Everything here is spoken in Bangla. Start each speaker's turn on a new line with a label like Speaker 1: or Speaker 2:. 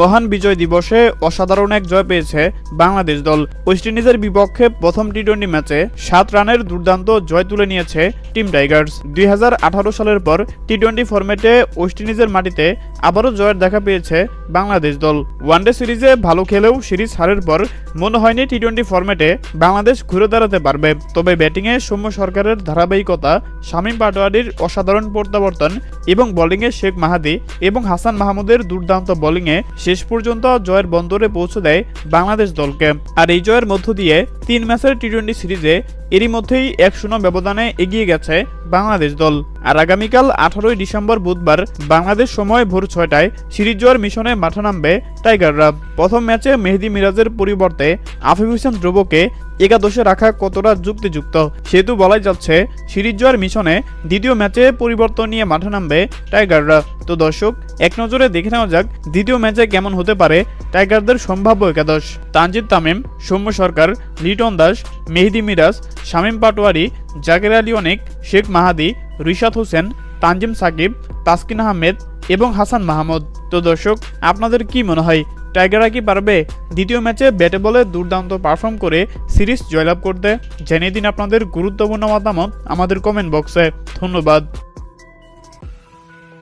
Speaker 1: মহান বিজয় দিবসে অসাধারণ এক জয় পেয়েছে বাংলাদেশ দল। ওয়েস্ট ইন্ডিজের বিপক্ষে প্রথম টি টোয়েন্টি ম্যাচে সাত রানের দুর্দান্ত জয় তুলে নিয়েছে টিম টাইগার্স। দুই সালের পর টি টোয়েন্টি ফরম্যাটে ওয়েস্ট ইন্ডিজের মাটিতে আবারও জয়ের দেখা পেয়েছে বাংলাদেশ দল। ওয়ানডে সিরিজে ভালো খেলেও সিরিজ হারের পর মনে হয়নি টি টোয়েন্টি ফরম্যাটে বাংলাদেশ ঘুরে দাঁড়াতে পারবে। তবে ব্যাটিংয়ে সৌম্য সরকারের ধারাবাহিকতা, শামীম পাটোয়ারির অসাধারণ প্রত্যাবর্তন এবং বোলিংয়ে শেখ মাহাদি এবং হাসান মাহমুদের দুর্দান্ত বোলিংয়ে শেষ পর্যন্ত জয়ের বন্দরে পৌঁছে দেয় বাংলাদেশ দলকে। আর এই জয়ের মধ্য দিয়ে তিন ম্যাচের টি টোয়েন্টি সিরিজে এরই মধ্যেই এক শূন্য ব্যবধানে এগিয়ে গেছে বাংলাদেশ দল। আর আগামীকাল আঠারোই ডিসেম্বর বুধবার বাংলাদেশ সময় ভোর ছয়টায় সিরিজ জয়ের মিশনে মাঠে নামবে টাইগাররা। প্রথম ম্যাচে মেহেদি মিরাজের পরিবর্তে আফিফ হোসেন ধ্রুবকে একাদশে রাখা কতটা যুক্তিযুক্ত সেহেতু বলাই যাচ্ছে সিরিজ জয়ের মিশনে দ্বিতীয় ম্যাচে পরিবর্তন নিয়ে মাঠে নামবে টাইগাররা। তো দর্শক, এক নজরে দেখে নেওয়া যাক দ্বিতীয় ম্যাচে কেমন হতে পারে টাইগারদের সম্ভাব্য একাদশ। তানজিদ তামিম, সৌম্য সরকার লিটন দাস, মেহেদি মিরাজ, শামীম পাটোয়ারি, জাকের আলী অনেক, শেখ মাহাদি, রিশাদ হোসেন, তানজিম সাকিব, তাসকিন আহমেদ এবং হাসান মাহমুদ। তো দর্শক, আপনাদের কি মনে হয়, টাইগাররা কি পারবে দ্বিতীয় ম্যাচে ব্যাটে বলে দুর্দান্ত পারফর্ম করে সিরিজ জয়লাভ করতে? জানিয়ে দিন আপনাদের গুরুত্বপূর্ণ মতামত আমাদের কমেন্ট বক্সে। ধন্যবাদ।